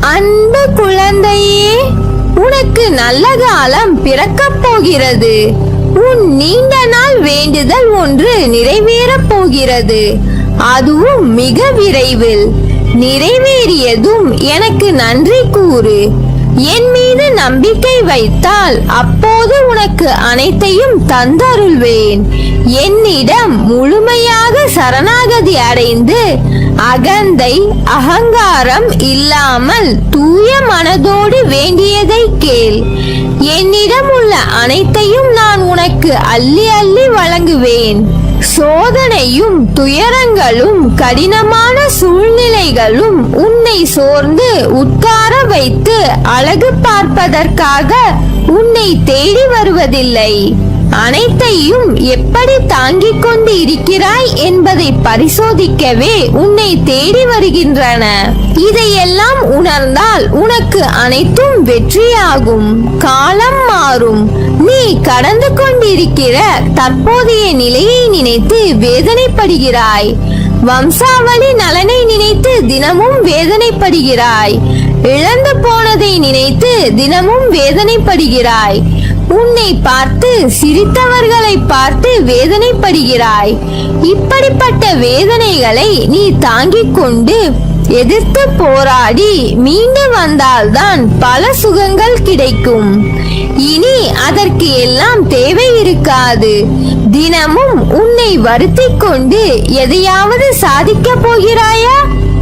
அன்பு குழந்தையே உனக்கு நல்ல காலம் பிறக்கப் போகிறது. உன் நீண்ட நாள் வேண்டுதல் ஒன்று நிறைவேறப் போகிறது. அதுவும் மிக விரைவில். நிறைவேறியதும் எனக்கு நன்றி கூறு. என் மீது நம்பிக்கை வைத்தால் அப்போது உனக்கு அனைத்தையும் தந்தருள்வேன். என்னிடம் முழுமையாக சரணாகதி அடைந்து அகந்தை அகங்காரம் இல்லாமல் தூய மனதோடு வேண்டியதை கேள். என்னிடம் உள்ள அனைத்தையும் நான் உனக்கு அள்ளி அள்ளி வழங்குவேன். சோதனையும் துயரங்களும் கடினமான சூழ்நிலைகளும் உன்னை சோர்ந்து உட்கார வைத்து அழகு பார்ப்பதற்காக உன்னை தேடி வருவதில்லை. அனைத்தையும் எப்படி தாங்கிக் கொண்டு இருக்கிறாய் என்பதை பரிசோதிக்கவே உன்னை தேடி வருகின்றன. இதையெல்லாம் உணர்ந்தால் உனக்கு அனைத்தும் வெற்றியாகும். காலம் மாறும். நீ கடந்து கொண்டிருக்கிற தற்போதைய நிலையை நினைத்து வேதனைப்படுகிறாய். வம்சாவளி நலனை நினைத்து தினமும் வேதனைப்படுகிறாய். இழந்து போனதை நினைத்து தினமும் வேதனைப்படுகிறாய். உன்னை பார்த்து சிரித்தவர்களை பார்த்து வேதனைப்படுகிறாய். இப்படிப்பட்ட வேதனைகளை நீ தாங்கிக் கொண்டு எதிர்த்து போராடி மீண்டு வந்தால்தான் பல சுகங்கள் கிடைக்கும். இனி அதற்கு எல்லாம் தேவை இருக்காது. தினமும் உன்னை வருத்திக் கொண்டு எதையாவது சாதிக்கப் போகிறாயா?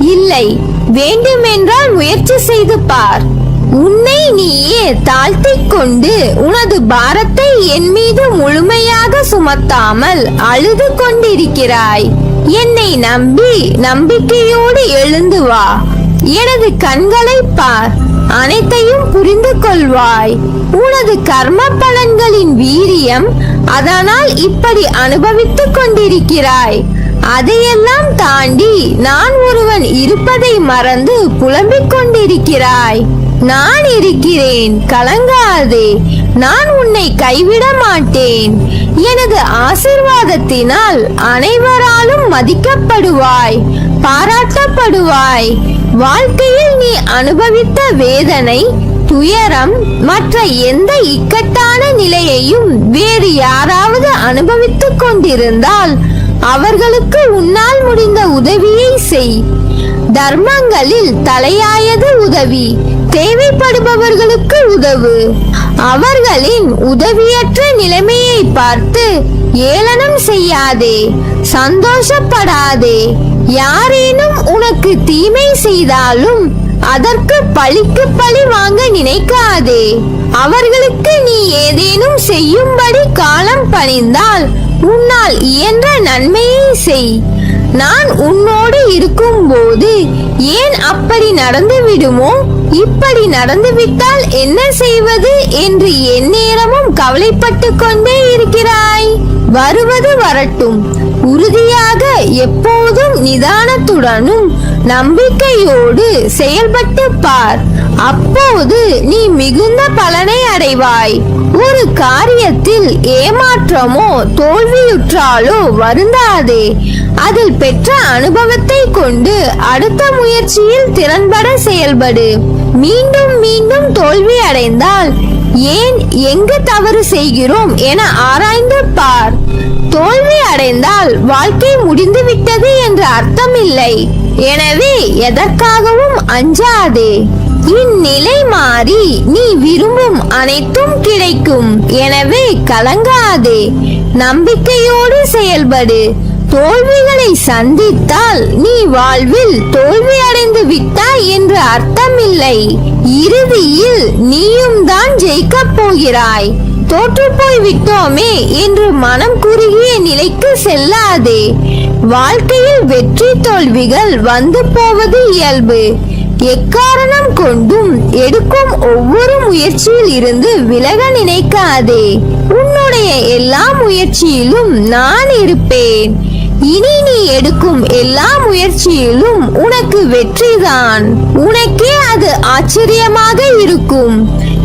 இல்லை. வேண்டுமென்றால் முயற்சி செய்து பார். உன்னை நீயே தாழ்த்திக் கொண்டு உனது பாரத்தை என் மீது முழுமையாக சுமத்தாமல் அழுது கொண்டிருக்கிறாய். என்னை நம்பி நம்பிக்கையோடு எழுந்து வா. எனது கண்களை பார். அனைத்தையும் புரிந்து கொள்வாய். உனது கர்ம பலன்களின் வீரியம் அதனால் இப்படி அனுபவித்துக் கொண்டிருக்கிறாய். அதையெல்லாம் தாண்டி நான் ஒருவன் இருப்பதை மறந்து புலம்பிக் கொண்டிருக்கிறாய். நான் இருக்கிறேன் கலங்காதே. நான் உன்னை கைவிட மாட்டேன். எனது ஆசிர்வாதத்தினால் அனைவராலும் மதிக்கப்படுவாய் பாராட்டப்படுவாய். வாழ்க்கையில் நீ அனுபவித்த வேதனை துயரம் மற்ற எந்த இக்கட்டான நிலையையும் வேறு யாராவது அனுபவித்துக் கொண்டிருந்தால் அவர்களுக்கு உன்னால் முடிந்த உதவியை செய். தர்மங்களில் தலையாயது உதவி. தேவைப்படுபவர்களுக்கு உதவு. அவர்களின் உதவியற்ற நிலைமையை பார்த்து ஏளனம் செய்யாதே சந்தோஷப்படாதே. யாரேனும் உனக்கு தீமை செய்தாலும் அதற்கு பழிக்கு பழி வாங்க நினைக்காதே. அவர்களுக்கு நீ ஏதேனும் செய்யும்படி காலம் பணிந்தால் உன்னால் இயன்ற நன்மையை செய். நான் உன்னோடு இருக்கும்போது ஏன் அப்படி நடந்து விடுமோ இப்படி நடந்துவிட்டால் என்ன செய்வது என்று எந்நேரமும் கவலைப்பட்டு கொண்டே இருக்கிறாய். வருவது வரட்டும். உறுதியாக எப்போதும் நிதானத்துடனும் நம்பிக்கையோடு செயல்பட்டு பார். அப்போது நீ மிகுந்த பலனை அடைவாய். ஒரு காரியத்தில் ஏமாற்றமோ தோல்வியுற்றாலோ வருந்தாதே. அதில் பெற்ற அனுபவத்தை கொண்டு அடுத்த முயற்சியில் திறன்பட செயல்படு. மீண்டும் மீண்டும் தோல்வி அடைந்தால் ஏன் எங்கு தவறு செய்கிறோம் என ஆராய்ந்து பார். தோல்வி அடைந்தால் வாழ்க்கை முடிந்து விட்டது என்று அர்த்தமில்லை. எனவே எதற்காகவும் அஞ்சாதே. இந்நிலை மாறி நீ விரும்பும் அனைத்தும் கிடைக்கும். எனவே கலங்காதே. நம்பிக்கையோடு செயல்படு. தோல்விகளை சந்தித்தால் நீ வாழ்வில் தோல்வி அடைந்து விட்டாய் என்று அர்த்தமில்லை. இறுதியில் நீயும் தான் ஜெயிக்கப் போகிறாய். தோற்று போய் விட்டோமே என்று மனம் குறுகிய நிலைக்கு செல்லாதே. வாழ்க்கையில் வெற்றி தோல்விகள் வந்து போவது இயல்பு. எக்காரணம் கொண்டும் எடுக்கும் ஒவ்வொரு முயற்சியில் இருந்து விலக நினைக்காதே. உன்னுடைய எல்லா முயற்சியிலும் நான் இருப்பேன். இனி நீ எடுக்கும் எல்லா முயற்சியிலும் உனக்கு வெற்றிதான். உனக்கே அது ஆச்சரியமாக இருக்கும்.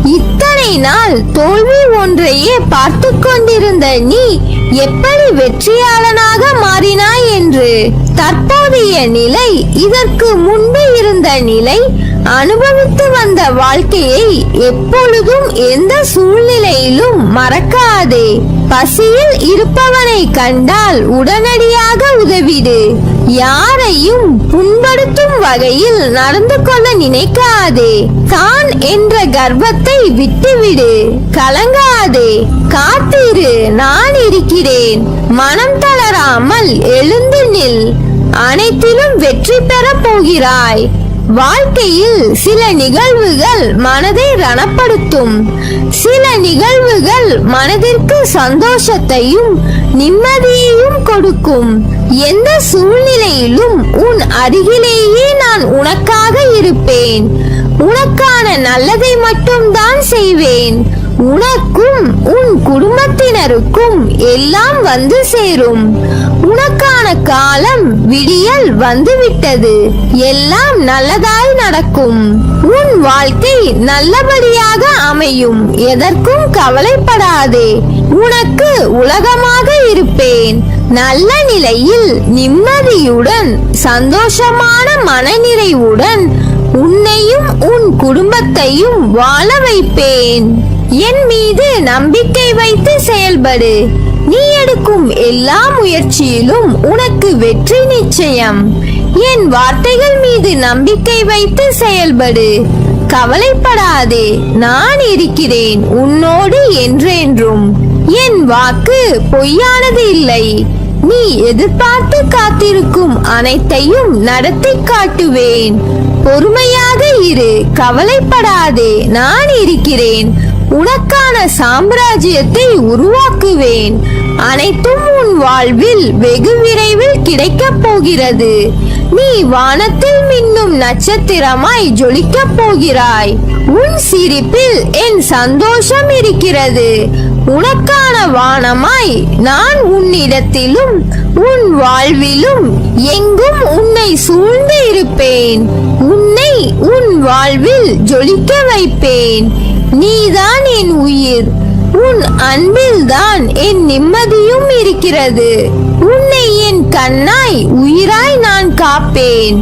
இத்தனை நாள் தோல்வி ஒன்றையே பார்த்து கொண்டிருந்த நீ எப்படி வெற்றியாளனாக மாறினாய் என்று தற்போதைய நிலை இதற்கு முன்பு இருந்த நிலை அனுபவித்து வந்த வாழ்க்கையை எப்பொழுதும் எந்த சூழ்நிலையிலும் மறக்காதே. பசியில் இருப்பவனை கண்டால் உடனடியாக உதவிடு. யாரையும் புண்படுத்தும் வகையில் நடந்து கொள்ள நினைக்காதே. தான் என்ற கர்வத்தை விட்டுவிடு. கலங்காதே. காத்திரு நான் இருக்கிறேன். மனம் தளராமல் எழுந்து நில். அனைத்திலும் வெற்றி பெறப் போகிறாய். வாழ்க்கையில் சில நிகழ்வுகள் மனதை ரணப்படுத்தும். சில நிகழ்வுகள் மனதிற்கு சந்தோஷத்தையும் நிம்மதியையும் கொடுக்கும். எந்த சூழ்நிலையிலும் உன் அருகிலேயே நான் உனக்காக இருப்பேன். உனக்கான நல்லதை மட்டும்தான் செய்வேன். உனக்கும் உன் குடும்பத்தினருக்கும் எல்லாம் வந்து சேரும். உனக்கான காலம் விடியல் வந்துவிட்டது. எல்லாம் நல்லதாய் நடக்கும். உன் வாழ்க்கை நல்லபடியாக அமையும். எதற்கும் கவலைப்படாதே. உனக்கு உலகமாக இருப்பேன். நல்ல நிலையில் நிம்மதியுடன் சந்தோஷமான மனநிறைவுடன் உன்னையும் உன் குடும்பத்தையும் வாழ வைப்பேன். என் மீது நம்பிக்கை வைத்து செயல்படு. நீ எடுக்கும் எல்லா முயற்சியிலும் உனக்கு வெற்றி நிச்சயம். என் வார்த்தைகள் மீது நம்பிக்கை வைத்து செயல்படு. கவலைப்படாதே நான் இருக்கிறேன் உன்னோடு என்றென்றும். என் வாக்கு பொய்யானது இல்லை. நீ எதிர்பார்த்து காத்திருக்கும் அனைத்தையும் நடத்தி காட்டுவேன். பொறுமையாக இரு கவலைப்படாதே நான் இருக்கிறேன். உனக்கான சாம்ராஜ்யத்தை உருவாக்குவேன். அனைத்தும் உன் வாழ்வில் வெகு விரைவில் கிடைக்கப் போகிறது. நீ வானத்தில் மின்னும் நட்சத்திரமாய் ஜொலிக்கப் போகிறாய். உன் சிரிப்பில் என் சந்தோஷம் இருக்கிறது. உனக்கான வானமாய் நான் உன்னிடத்திலும் உன் வாழ்விலும் எங்கும் உன்னை சூழ்ந்து இருப்பேன். உன்னை உன் வாழ்வில் ஜொலிக்க வைப்பேன். நீதான் என் உயிர். உன் அன்பில்தான் என் நிம்மதியும் இருக்கிறது. உன்னை என் கண்ணாய் உயிராய் நான் காப்பேன்.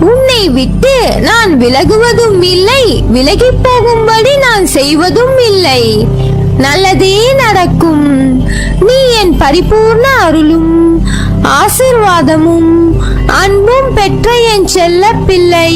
உன்னை விட்டு நான் விலகுவதும் இல்லை விலகி போகும்படி நான் செய்வதும் இல்லை. நல்லதே நடக்கும். நீ என் பரிபூர்ண அருளும் ஆசிர்வாதமும் அன்பும் பெற்ற என் செல்ல பிள்ளை